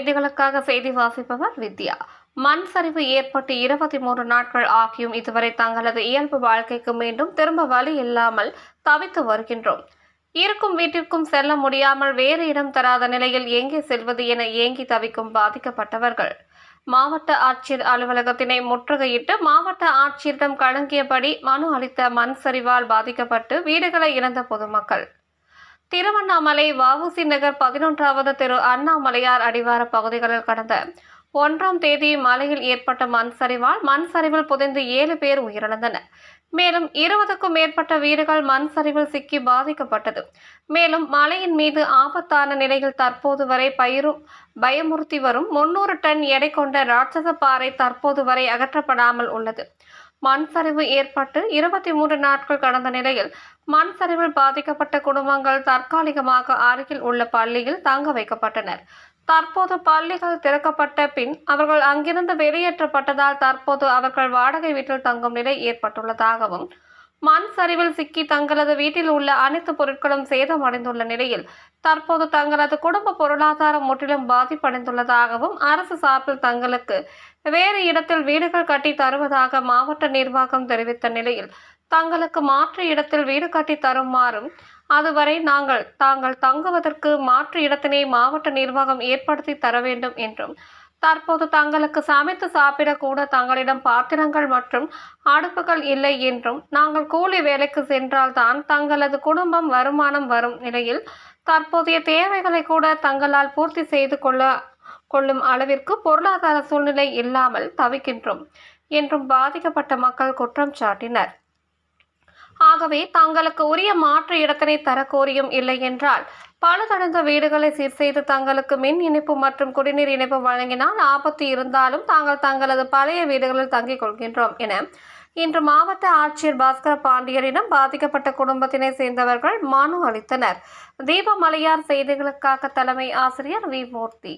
செய்திகளுக்காக செய்தி வாசிப்பவர் வித்யா. மண் சரிவு ஏற்பட்டு இருபத்தி மூன்று நாட்கள் ஆகியும் இதுவரை தங்களது இயல்பு வாழ்க்கைக்கு மீண்டும் திரும்ப வழி இல்லாமல் தவித்து வருகின்றோம். இருக்கும் வீட்டிற்கும் செல்ல முடியாமல் வேறு இடம் தராத நிலையில் எங்கே செல்வது என ஏங்கி தவிக்கும் பாதிக்கப்பட்டவர்கள். மாவட்ட ஆட்சியர் அலுவலகத்தினை முற்றுகையிட்டு மாவட்ட ஆட்சியரிடம் கலங்கியபடி மனு அளித்த மண் சரிவால் பாதிக்கப்பட்டு வீடுகளை இழந்த பொதுமக்கள். திருவண்ணாமலை வவுசி நகர் பதினொன்றாவது திரு அண்ணாமலையார் அடிவார பகுதிகளில் கடந்த ஒன்றாம் தேதி மலையில் ஏற்பட்ட மண் சரிவால் மண் சரிவில் புதைந்து ஏழு பேர் உயிரிழந்தனர். மேலும் இருபதுக்கும் மேற்பட்ட வீடுகள் மண் சரிவில் சிக்கி பாதிக்கப்பட்டது. மேலும் மலையின் மீது ஆபத்தான நிலையில் தற்போது வரை பயிரும் பயமுறுத்தி வரும் முன்னூறு டன் எடை கொண்ட ராட்சச பாறை தற்போது வரை அகற்றப்படாமல் உள்ளது. மண் சரிவு ஏற்பட்டு இருபத்தி மூன்று நாட்கள் கடந்த நிலையில் மண் சரிவில் பாதிக்கப்பட்ட குடும்பங்கள் தற்காலிகமாக அருகில் உள்ள பள்ளியில் தங்க வைக்கப்பட்டனர். தற்போது பள்ளிகள் திறக்கப்பட்ட பின் அவர்கள் அங்கிருந்து வெளியேற்றப்பட்டதால் தற்போது அவர்கள் வாடகை வீட்டில் தங்கும் நிலை ஏற்பட்டுள்ளதாகவும் மண் சரிவில் சிக்கி தங்களது வீட்டில் உள்ள அனைத்து பொருட்களும் சேதமடைந்துள்ள நிலையில் தற்போது தங்களது குடும்ப பொருளாதாரம் முற்றிலும் பாதிப்படைந்துள்ளதாகவும் அரசு சார்பில் தங்களுக்கு வேறு இடத்தில் வீடுகள் கட்டி தருவதாக மாவட்ட நிர்வாகம் தெரிவித்த நிலையில் தங்களுக்கு மாற்று இடத்தில் வீடு கட்டி தருமாறும் அதுவரை நாங்கள் தாங்கள் தங்குவதற்கு மாற்று இடத்தினை மாவட்ட நிர்வாகம் ஏற்படுத்தி தர வேண்டும் என்றும் தற்போது தங்களுக்கு சமைத்து சாப்பிடக்கூட தங்களிடம் பாத்திரங்கள் மற்றும் அடுப்புகள் இல்லை என்றும் நாங்கள் கூலி வேலைக்கு சென்றால்தான் தங்களது குடும்பம் வருமானம் வரும் நிலையில் தற்போதைய தேவைகளை கூட தங்களால் பூர்த்தி செய்து கொள்ள கொள்ளும் அளவிற்கு பொருளாதார சூழ்நிலை இல்லாமல் தவிக்கின்றோம் என்றும் பாதிக்கப்பட்ட மக்கள் குற்றம் சாட்டினர். ஆகவே தங்களுக்கு உரிய மாற்று இடத்தினை தரக்கோரியும் இல்லை என்றால் பழுதடைந்த வீடுகளை சீர் செய்து தங்களுக்கு மின் இணைப்பு மற்றும் குடிநீர் இணைப்பு வழங்கினால் ஆபத்து இருந்தாலும் தாங்கள் தங்களது பழைய வீடுகளில் தங்கிக் கொள்கின்றோம் என. இன்று மாவட்ட ஆட்சியர் பாஸ்கர பாண்டியரிடம் பாதிக்கப்பட்ட குடும்பத்தினை சேர்ந்தவர்கள் மனு அளித்தனர். தீபமலையார் செய்திகளுக்காக தலைமை ஆசிரியர் வி மூர்த்தி.